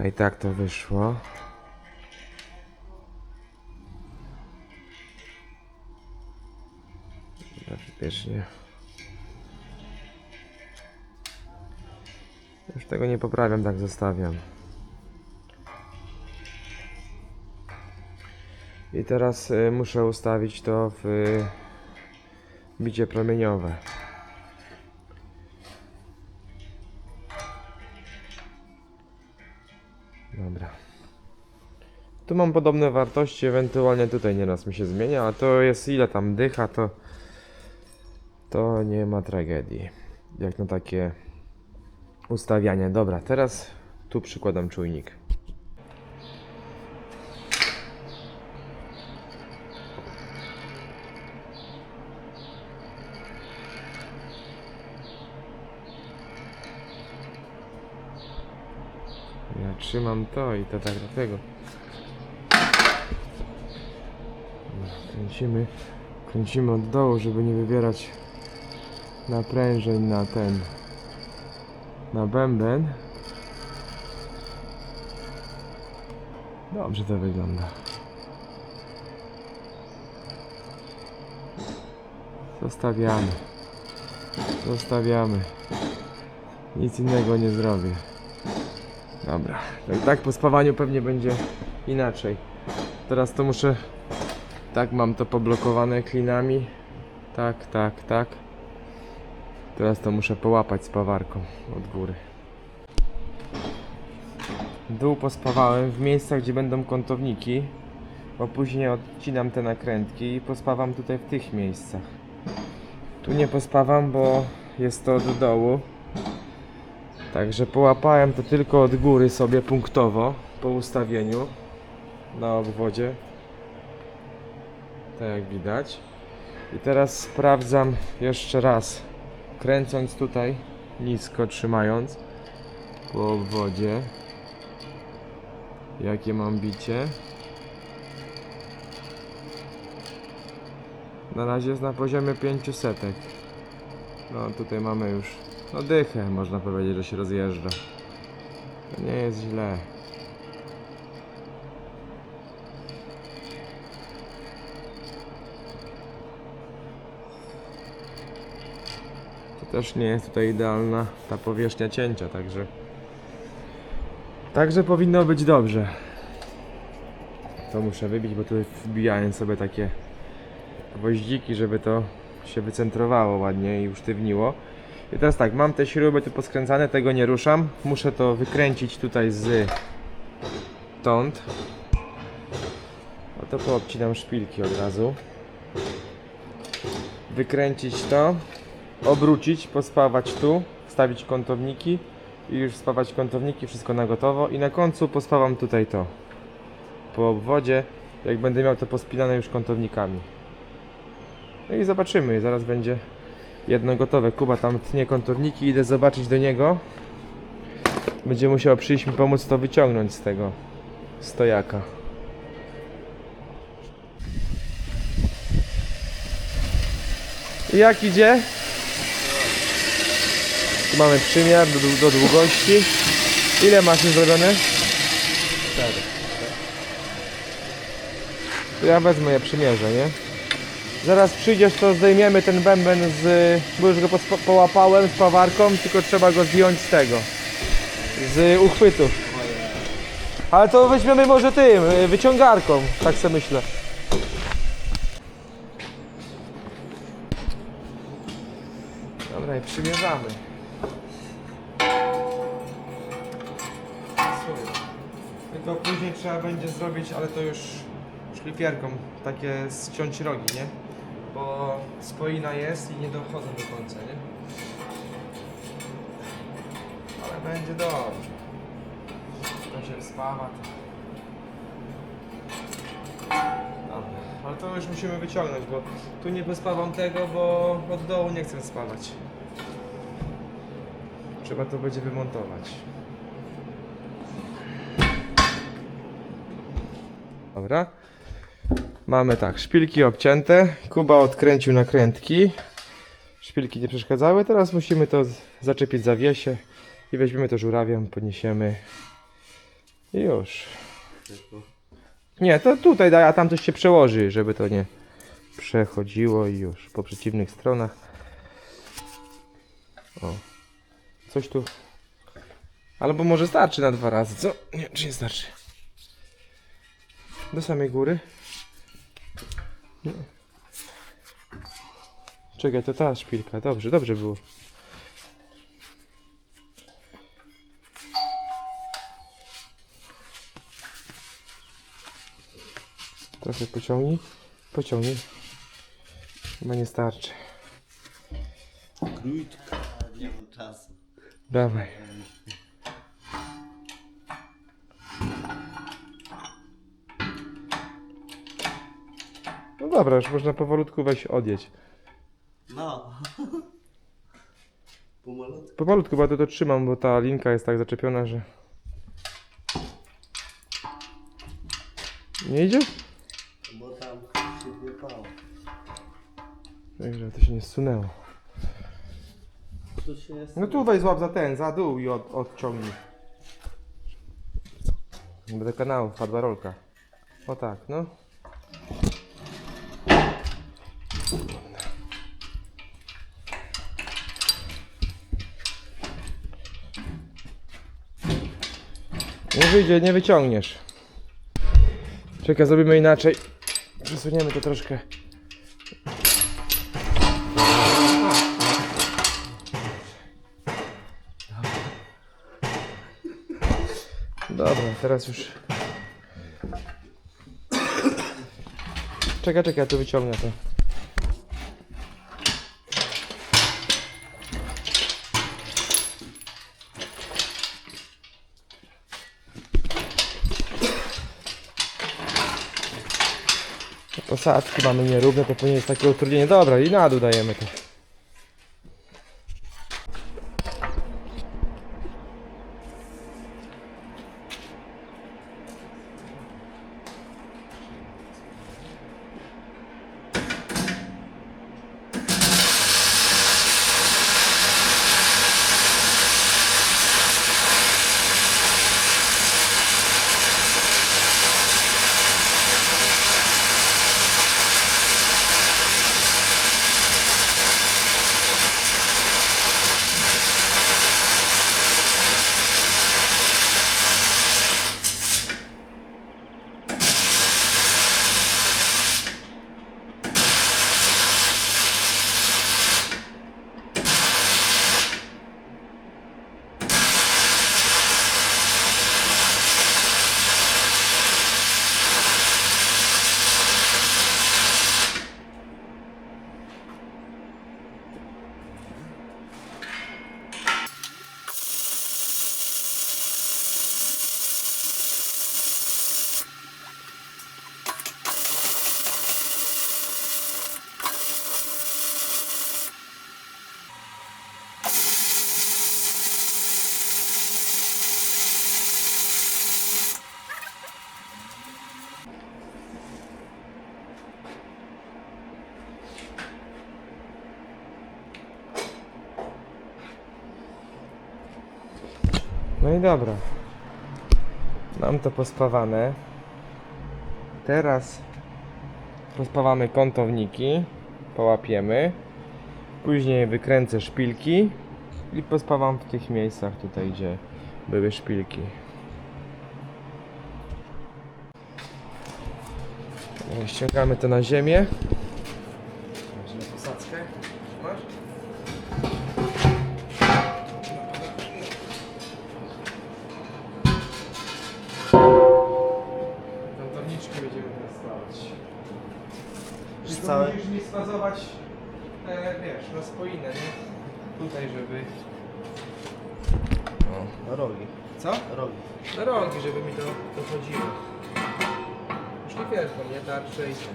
Dobra, i tak to wyszło. Bezpiecznie. Już tego nie poprawiam, tak zostawiam. I teraz y, muszę ustawić to w y, bicie promieniowe. Tu mam podobne wartości, ewentualnie tutaj nieraz mi się zmienia, a to jest ile tam dycha, to to nie ma tragedii. Jak na takie ustawianie. Dobra, teraz tu przykładam czujnik. Ja trzymam to i to tak dlatego. Kręcimy, kręcimy od dołu, żeby nie wywierać naprężeń na ten, na bęben. Dobrze to wygląda. Zostawiamy. Zostawiamy. Nic innego nie zrobię. Dobra. Tak, tak po spawaniu pewnie będzie inaczej. Teraz to muszę. Tak, mam to poblokowane klinami. Tak, tak, tak. Teraz to muszę połapać spawarką od góry. Dół pospawałem w miejscach, gdzie będą kątowniki, bo później odcinam te nakrętki i pospawam tutaj w tych miejscach. Tu nie pospawam, bo jest to od dołu. Także połapałem to tylko od góry sobie punktowo po ustawieniu na obwodzie. Tak jak widać. I teraz sprawdzam jeszcze raz, kręcąc tutaj nisko, trzymając po obwodzie, jakie mam bicie. Na razie jest na poziomie 500. No tutaj mamy już no dychę, można powiedzieć, że się rozjeżdża. To nie jest źle. Też nie jest tutaj idealna ta powierzchnia cięcia, także Także powinno być dobrze. To muszę wybić, bo tu wbijałem sobie takie gwoździki, żeby to się wycentrowało ładnie i usztywniło. I teraz tak, mam te śruby tu poskręcane, tego nie ruszam. Muszę to wykręcić tutaj z tąd. Oto poobcinam szpilki od razu. Wykręcić to, obrócić, pospawać tu, wstawić kątowniki i już spawać kątowniki, wszystko na gotowo. I na końcu pospawam tutaj to. Po obwodzie, jak będę miał to pospinane już kątownikami. No i zobaczymy, zaraz będzie jedno gotowe. Kuba tam tnie kątowniki, idę zobaczyć do niego. Będzie musiał przyjść mi pomóc to wyciągnąć z tego stojaka. I jak idzie? Tu mamy przymiar do, do długości. Ile masz już zrobione? Cztery. Ja wezmę je przymierzę, nie? Zaraz przyjdziesz, to zdejmiemy ten bęben z... bo już go pospa- połapałem z pawarką, tylko trzeba go zdjąć z tego. Z uchwytów. Ale to weźmiemy może tym, y, wyciągarką, tak sobie myślę. Dobra, i przymierzamy. Trzeba będzie zrobić, ale to już szlifierką, takie ściąć rogi, nie? Bo spoina jest i nie dochodzą do końca, nie? Ale będzie dobrze. To się spawa. Dobra, ale to już musimy wyciągnąć, bo tu nie pospawam tego, bo od dołu nie chcę spawać. Trzeba to będzie wymontować. Dobra. Mamy tak, szpilki obcięte. Kuba odkręcił nakrętki. Szpilki nie przeszkadzały. Teraz musimy to zaczepić zawiesie i weźmiemy to żurawiem, podniesiemy I już. Nie, to tutaj daj, a tam coś się przełoży, żeby to nie przechodziło i już. Po przeciwnych stronach. O. Coś tu. Albo może starczy na dwa razy, co? Nie, czy nie starczy? Do samej góry. Nie. Czekaj, to ta szpilka. Dobrze, dobrze było. Trochę pociągnij. Pociągnij. Chyba nie starczy. krótko. Nie mam czasu. Dawaj. Dobra, już można powolutku weź odjeść. No. Pomalutku. Powolutku, bo ja to, to trzymam, bo ta linka jest tak zaczepiona, że... Nie idzie? Bo tam się wypało. Także to się nie zsunęło. Tu się jest. No tu weź złap za ten, za dół i od, odciągnij. Bo do kanału wpadła rolka. O tak, no. Wyjdzie, nie wyciągniesz. Czekaj, zrobimy inaczej. Przesuniemy to troszkę. Dobra, teraz już. Czekaj, czekaj, ja tu wyciągnę to. Posadki mamy nierówne, to powinien jest takie utrudnienie. Dobra, i na dół dajemy to. Dobra. Mam to pospawane. Teraz pospawamy kątowniki. Połapiemy. Później wykręcę szpilki i pospawam w tych miejscach tutaj, gdzie były szpilki. Ściągamy to na ziemię. Na rogi, żeby mi to dochodziło. Szlifierką, nie? Tarczę i ten.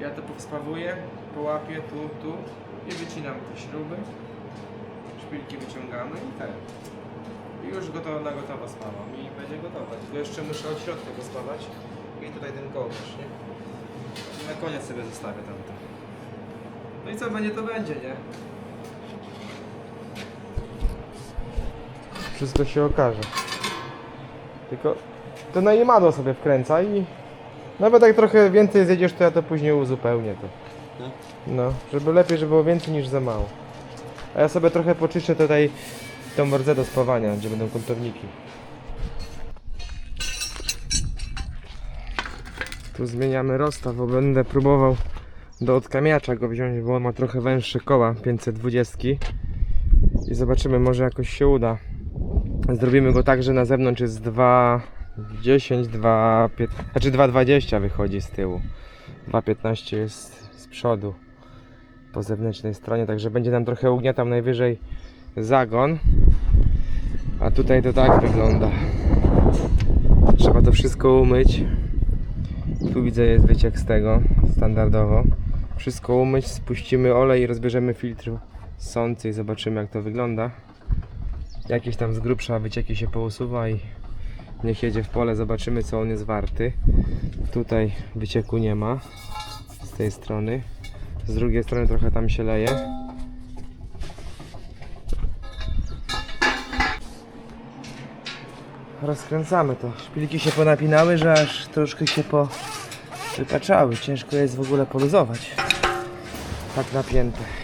Ja to powspawuję, połapię tu, tu i wycinam te śruby. Szpilki wyciągamy i tak. I już gotowo, na gotowo spawam i będzie gotowe. Tylko jeszcze muszę od środka go spawać i tutaj ten kołnierz, nie? Na koniec sobie zostawię tamto. No i co będzie, to będzie, nie? Wszystko się okaże. Tylko to na Yamado sobie wkręca i nawet jak trochę więcej zjedziesz, to ja to później uzupełnię to. No. No, żeby lepiej, żeby było więcej niż za mało. A ja sobie trochę poczyszczę tutaj tą mordzę do spawania, gdzie będą kątowniki. Tu zmieniamy rozstaw, bo będę próbował do odkamiacza go wziąć, bo on ma trochę węższe koła 520 i zobaczymy, może jakoś się uda. Zrobimy go tak, że na zewnątrz jest 2,10, 2,5, znaczy 2,20 wychodzi z tyłu. 2,15 jest z przodu po zewnętrznej stronie, także będzie nam trochę ugniatał najwyżej zagon. A tutaj to tak wygląda. Trzeba to wszystko umyć. Tu widzę jest wyciek z tego, standardowo. Wszystko umyć, spuścimy olej i rozbierzemy filtr sący i zobaczymy jak to wygląda. Jakieś tam z grubsza wycieki się pousuwa i niech jedzie w pole, zobaczymy co on jest warty. Tutaj wycieku nie ma z tej strony. Z drugiej strony trochę tam się leje. Rozkręcamy to. Szpilki się ponapinały, że aż troszkę się po wypaczały. Ciężko jest w ogóle poluzować. Tak napięte.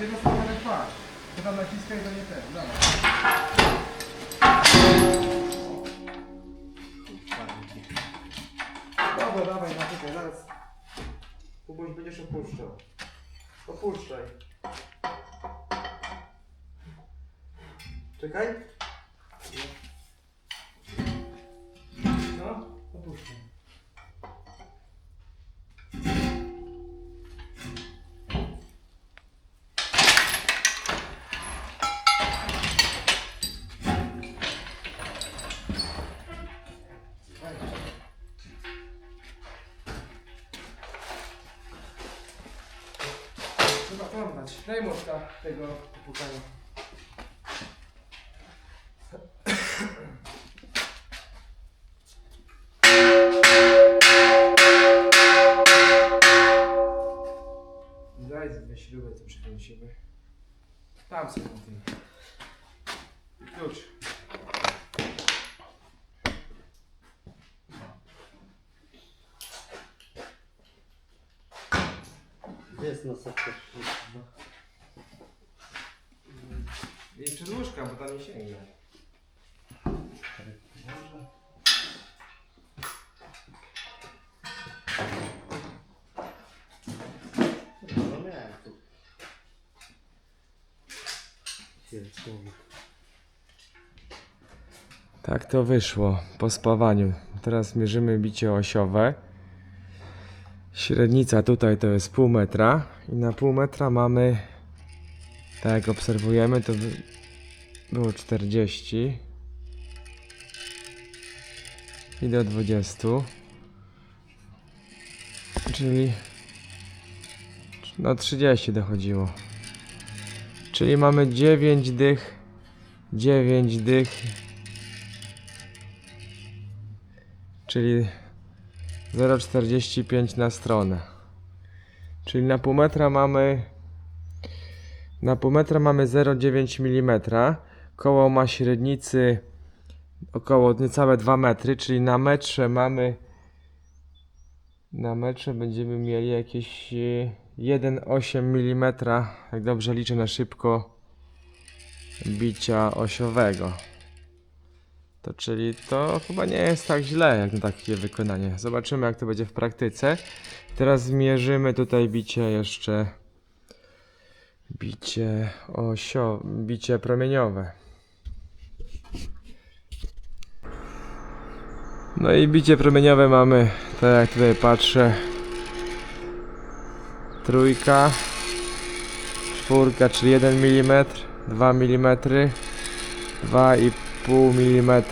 No strona nie twarz. To tam naciskaj, to nie ten, dobra. Dobra, dawaj, naciskaj, zaraz. Kubuś, będziesz opuszczał. Opuszczaj. Czekaj. No, opuszczaj. Daj młotka tego pukania. Daj ze śruby, to przykręcimy. Tam są tym. Klucz. jest noseczka? I przedłużka, bo tam nie. Siercowy. Tak to wyszło po spawaniu. Teraz mierzymy bicie osiowe. Średnica tutaj to jest pół metra i na pół metra mamy, tak obserwujemy, to by było 40 i do 20, czyli no 30 dochodziło. Czyli mamy 9 dych 9 dych. Czyli 0,45 na stronę. Czyli na pół metra mamy na pół metra mamy 0,9 mm. Koło ma średnicy około niecałe 2 metry, czyli na metrze mamy na metrze będziemy mieli jakieś e, 1,8 mm, jak dobrze liczę na szybko, bicia osiowego. To czyli to chyba nie jest tak źle jak na takie wykonanie. Zobaczymy jak to będzie w praktyce. Teraz zmierzymy tutaj bicie jeszcze bicie osio, bicie promieniowe. No i bicie promieniowe mamy, tak jak tutaj patrzę, trójka, czwórka, czyli 1 mm, 2 mm, 2,5 mm.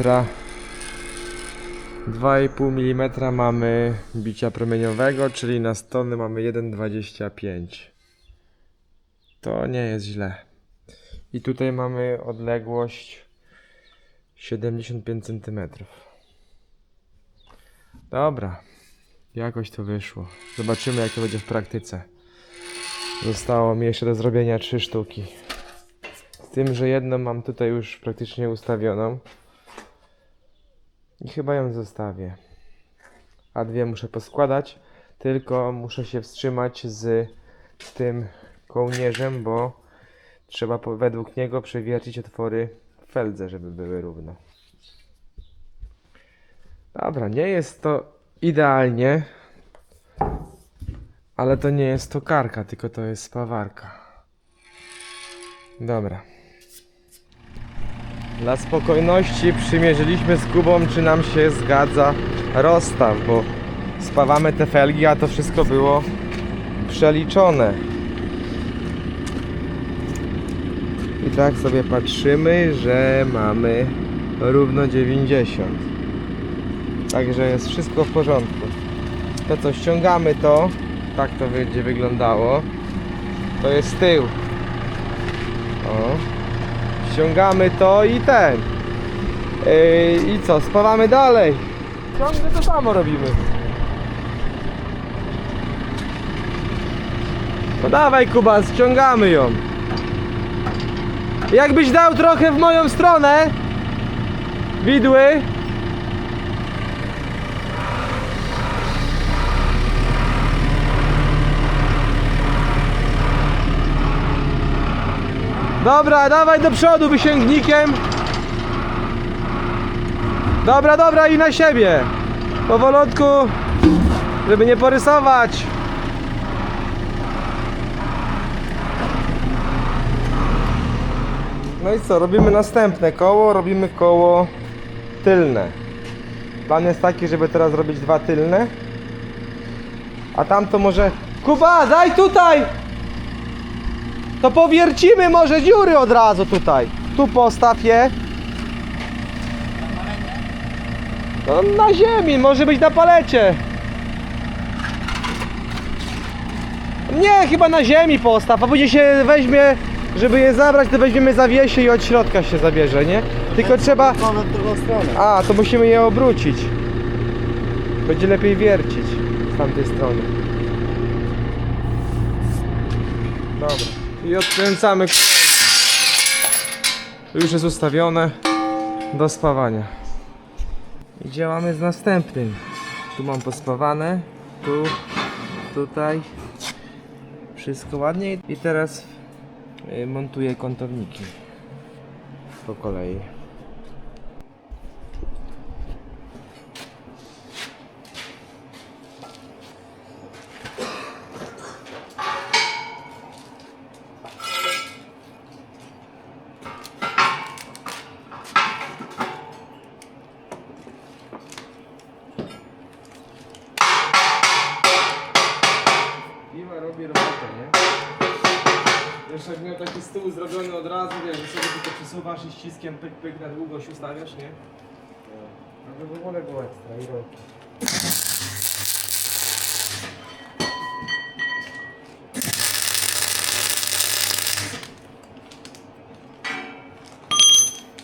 2,5 mm mamy bicia promieniowego, czyli na stony mamy 1,25. To nie jest źle. I tutaj mamy odległość 75 cm. Dobra, jakoś to wyszło. Zobaczymy jak to będzie w praktyce. Zostało mi jeszcze do zrobienia trzy sztuki. Z tym, że jedną mam tutaj już praktycznie ustawioną. I chyba ją zostawię. A dwie muszę poskładać. Tylko muszę się wstrzymać z tym kołnierzem, bo trzeba po- według niego przewiercić otwory w feldze, żeby były równo. Dobra, nie jest to idealnie, ale to nie jest to karka, tylko to jest spawarka. Dobra. Dla spokojności przymierzyliśmy z Kubą, czy nam się zgadza rozstaw, bo spawamy te felgi, a to wszystko było przeliczone. I tak sobie patrzymy, że mamy równo 90. Także jest wszystko w porządku. To co, ściągamy to. Tak to będzie wyglądało. To jest tył. O. Ściągamy to i ten. Yy, I co, spawamy dalej. Ciągle to samo robimy. No dawaj Kuba, ściągamy ją. Jakbyś dał trochę w moją stronę. Widły. Dobra, dawaj do przodu wysięgnikiem. Dobra, dobra i na siebie. Powolutku, żeby nie porysować. No i co, robimy następne koło, robimy koło tylne. Plan jest taki, żeby teraz robić dwa tylne. A tamto może... Kuba, daj tutaj! To powiercimy może dziury od razu tutaj. Tu postaw je. No na ziemi, może być na palecie. Nie, chyba na ziemi postaw, a później się weźmie, żeby je zabrać, to weźmiemy zawiesie i od środka się zabierze, nie? Tylko trzeba... Mamy w drugą stronę. A, to musimy je obrócić. Będzie lepiej wiercić z tamtej strony. Dobra. I odkręcamy. To już jest ustawione do spawania. I działamy z następnym. Tu mam pospawane, tu, tutaj. Wszystko ładnie i teraz montuję kątowniki po kolei. Piwa robi robotę, nie? Wiesz, jak miał taki stół zrobiony od razu, wiesz, że sobie tylko przesuwasz i ściskiem pyk pyk na długość ustawiasz, nie? No to w ogóle było ekstra i roki.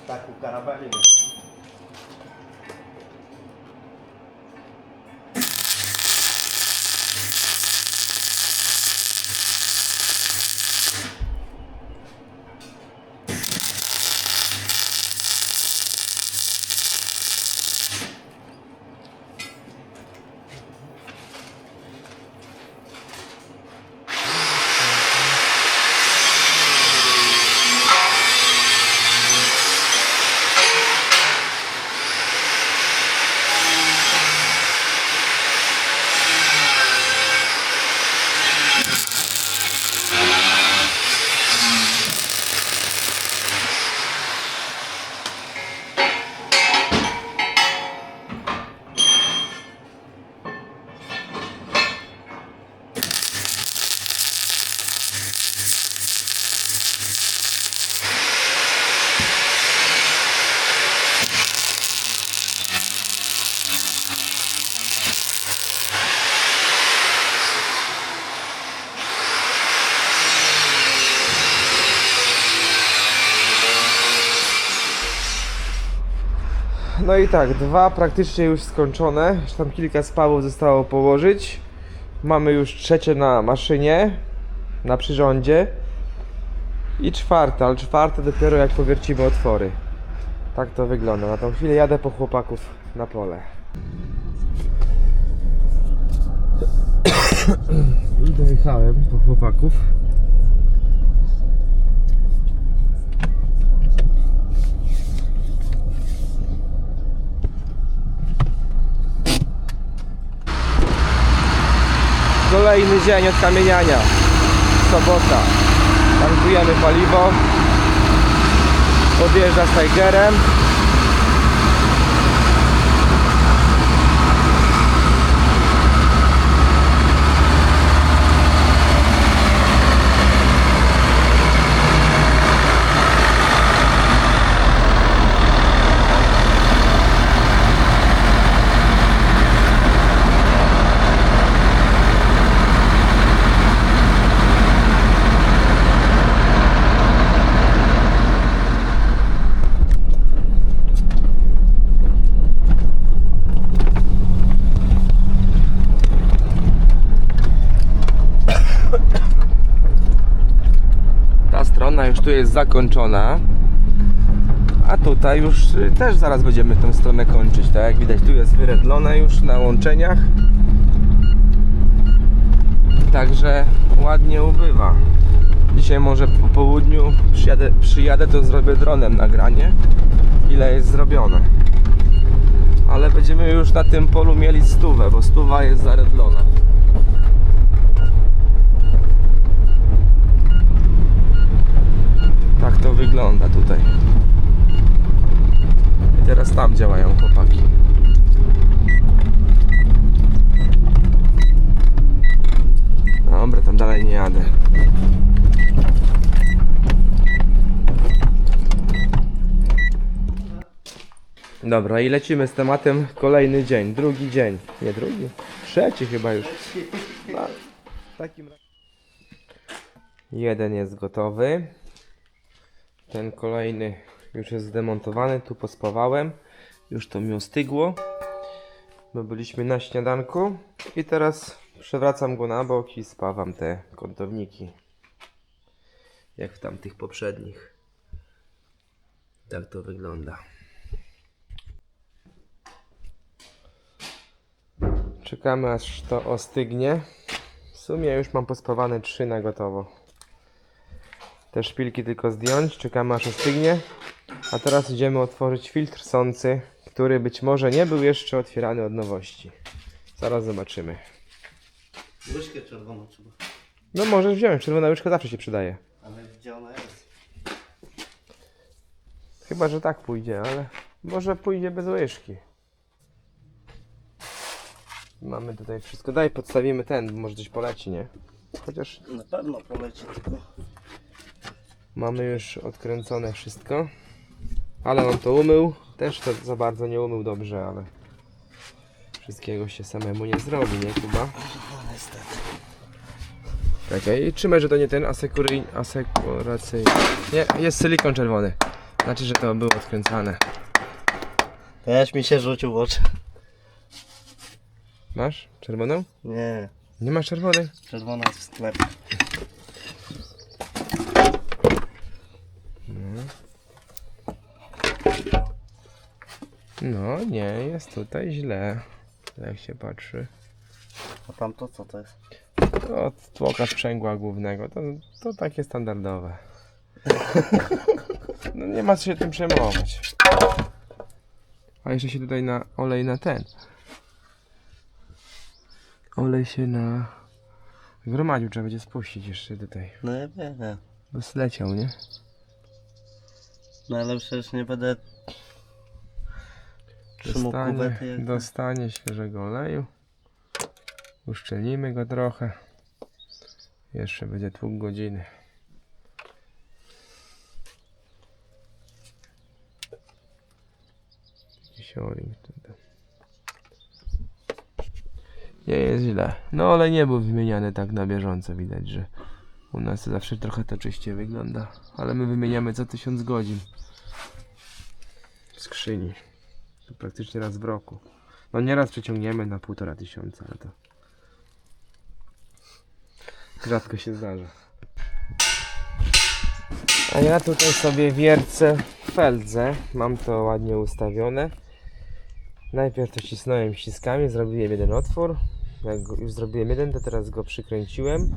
taką karabelę. No i tak, dwa praktycznie już skończone. Jeszcze tam kilka spawów zostało położyć. Mamy już trzecie na maszynie, na przyrządzie. I czwarte, ale czwarte dopiero jak powiercimy otwory. Tak to wygląda. Na tą chwilę jadę po chłopaków na pole. I dojechałem po chłopaków. Kolejny dzień od kamieniania. Sobota. Tankujemy paliwo. Podjeżdża z Tigerem. Ta strona już tu jest zakończona. A tutaj już y, też zaraz będziemy tę stronę kończyć. Tak jak widać, tu jest wyredlone już na łączeniach. Także ładnie ubywa. Dzisiaj może po południu przyjadę, przyjadę to zrobię dronem nagranie. Ile jest zrobione. Ale będziemy już na tym polu mieli stówę, bo stuwa jest zaredlona. Tak to wygląda tutaj. I teraz tam działają chłopaki. Dobra, tam dalej nie jadę. Dobra, i lecimy z tematem kolejny dzień, drugi dzień. Nie drugi, trzeci chyba już. No, w takim razie. Jeden jest gotowy. Ten kolejny już jest zdemontowany, tu pospawałem. Już to mi ostygło. My byliśmy na śniadanku i teraz przewracam go na bok i spawam te kątowniki. Jak w tamtych poprzednich. Tak to wygląda. Czekamy aż to ostygnie. W sumie już mam pospawane 3 na gotowo. Te szpilki tylko zdjąć, czekamy aż ostygnie. A teraz idziemy otworzyć filtr sący, który być może nie był jeszcze otwierany od nowości. Zaraz zobaczymy. Łyżkę czerwoną trzeba. No możesz wziąć, czerwona łyżka zawsze się przydaje. Ale gdzie ona jest? Chyba, że tak pójdzie, ale może pójdzie bez łyżki. Mamy tutaj wszystko. Daj, podstawimy ten, bo może coś poleci, nie? Chociaż Na pewno poleci tylko. mamy już odkręcone wszystko. Ale on to umył. Też to za bardzo nie umył dobrze, ale wszystkiego się samemu nie zrobi, nie Kuba? No niestety. Czekaj, trzymaj, że to nie ten asekury... asekuracyjny. Nie, jest silikon czerwony. Znaczy, że to było odkręcane. Też mi się rzucił w oczy. Masz czerwoną? Nie, Nie masz czerwonej? czerwona jest w sklepie. No, nie, jest tutaj źle. Jak się patrzy. A tamto co to jest? To tłoka sprzęgła głównego. To, to takie standardowe. No nie ma co się tym przejmować. A jeszcze się tutaj na olej na ten. Olej się na gromadził, trzeba będzie spuścić jeszcze tutaj. No ja wiem. Bo zleciał, nie? No ale przecież nie będę trzymał Dostanie, kuwety jak... dostanie świeżego oleju. Uszczelnimy go trochę. Jeszcze będzie tłuk godziny. Jakiś o-ring tutaj. Nie jest źle. No ale nie był wymieniany tak na bieżąco. Widać, że u nas zawsze trochę to czyściej wygląda. Ale my wymieniamy co tysiąc godzin. W skrzyni. To praktycznie raz w roku. No nieraz przeciągniemy na półtora tysiąca, ale to rzadko się zdarza. A ja tutaj sobie wiercę feldze. Mam to ładnie ustawione. Najpierw to cisnąłem ściskami, zrobiłem jeden otwór. Jak już zrobiłem jeden, to teraz go przykręciłem.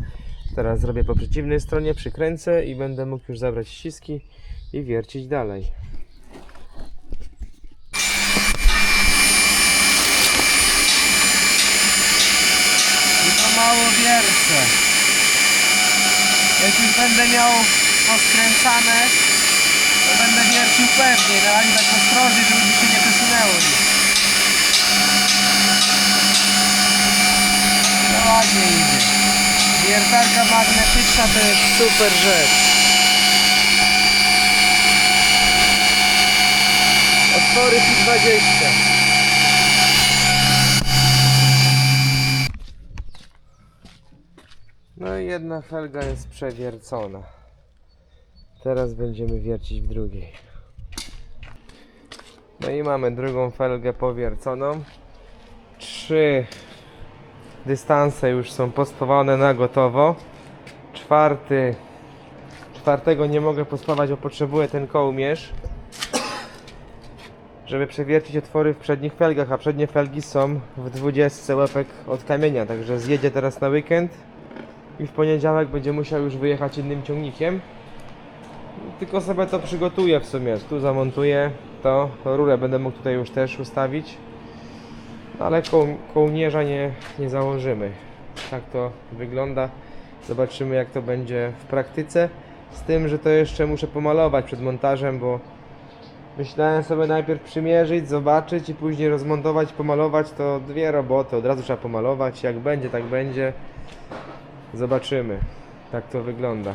Teraz zrobię po przeciwnej stronie, przykręcę i będę mógł już zabrać ściski i wiercić dalej. I to mało wiercę. Jak już będę miał poskręcane, to będę wiercił pewnie, no ale tak ostrożnie, żeby mi się nie przesunęło nic. No ładnie idzie. Wiertarka magnetyczna to jest super rzecz. Otwory i 20. No i jedna felga jest przewiercona. Teraz będziemy wiercić w drugiej. No i mamy drugą felgę powierconą. Trzy dystanse już są pospawane na gotowo. Czwarty. Czwartego nie mogę pospawać, bo potrzebuję ten kołmierz. Żeby przewiercić otwory w przednich felgach, a przednie felgi są w 20 łepek od kamienia, także zjedzie teraz na weekend i w poniedziałek będzie musiał już wyjechać innym ciągnikiem. Tylko sobie to przygotuję w sumie. Tu zamontuję to, rurę będę mógł tutaj już też ustawić. No ale koł, kołnierza nie, nie założymy. Tak to wygląda. Zobaczymy jak to będzie w praktyce. Z tym, że to jeszcze muszę pomalować przed montażem, bo myślałem sobie najpierw przymierzyć, zobaczyć i później rozmontować, pomalować. To dwie roboty. Od razu trzeba pomalować. Jak będzie, tak będzie. Zobaczymy, jak to wygląda.